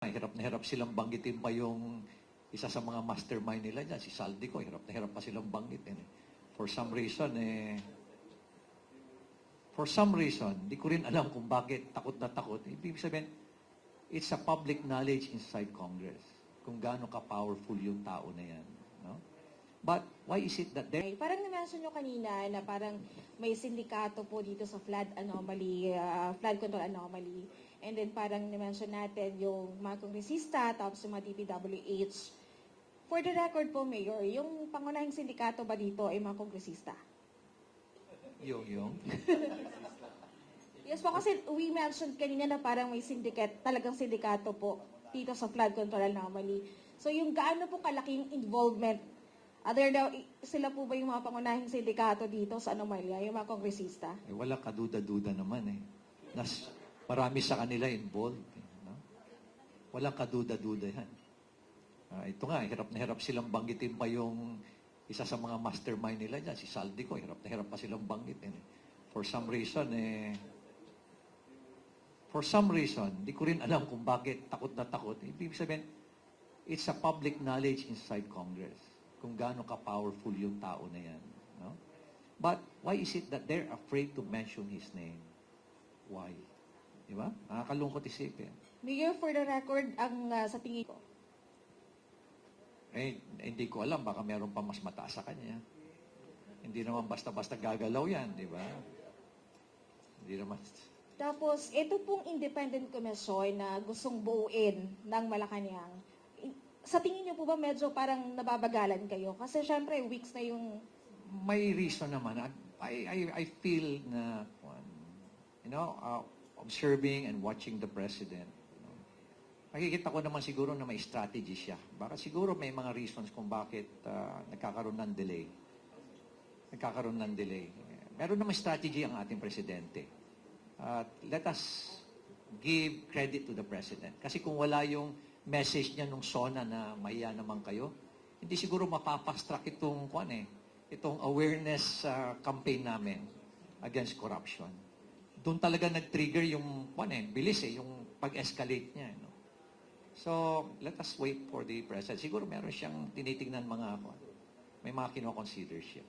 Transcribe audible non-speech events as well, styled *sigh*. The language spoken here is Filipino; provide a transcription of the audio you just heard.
Hirap na hirap silang banggitin pa yung isa sa mga mastermind nila dyan, si Saldico. Hirap na hirap pa silang banggitin. Eh. For some reason, eh, for some reason, di ko rin alam kung bakit takot na takot. Ibig sabihin, it's a public knowledge inside Congress kung gaano ka-powerful yung tao na yan. No? But why is it that Okay, parang na-mention nyo kanina na parang may sindikato po dito sa flood anomaly, ah, flood control anomaly. And then parang na-mention natin yung mga kongresista, tapos yung mga DPWH. For the record po, Mayor, yung pangunahing sindikato ba dito ay mga kongresista? yung yung? *laughs* Yes po, kasi we mentioned kanina na parang may syndicate, talagang sindikato po dito sa flood control anomaly. So yung gaano po kalaking involvement, other daw, sila po ba yung mga pangunahing sindikato dito sa anomalya, yung mga kongresista? Eh, wala kaduda-duda naman eh. Nas, marami sa kanila involved. eh, No? Walang kaduda-duda yan. Ah, ito nga, hirap na hirap silang banggitin pa yung isa sa mga mastermind nila dyan, si Saldico. Hirap na hirap pa silang banggitin. Eh. For some reason, eh, for some reason, di ko rin alam kung bakit takot na takot. Ibig sabihin, it's a public knowledge inside Congress kung gaano ka-powerful yung tao na yan. No? But why is it that they're afraid to mention his name? Why? Di ba? Nakakalungkot isipin. Mayor, for the record, ang ah, sa tingin ko, Eh, hindi ko alam, baka meron pa mas mataas sa kanya. Hindi naman basta-basta gagalaw yan, di ba? Hindi naman. Tapos, ito pong independent commission na gustong buuin ng Malacanang, sa tingin niyo po ba medyo parang nababagalan kayo? Kasi syempre, weeks na yung... May reason naman. I, I, I feel na, you know, uh, observing and watching the president, makikita ko naman siguro na may strategy siya. Baka siguro may mga reasons kung bakit uh, nagkakaroon ng delay. Nagkakaroon ng delay. Meron naman strategy ang ating presidente. At let us give credit to the president. Kasi kung wala yung message niya nung SONA na maya naman kayo, hindi siguro mapapastrak itong, kwan eh, itong awareness uh, campaign namin against corruption. Doon talaga nag-trigger yung, kwan eh, bilis eh, yung pag-escalate niya. No? So, let us wait for the president. Siguro meron siyang tinitingnan mga, kwan, may mga kinoconsider siya.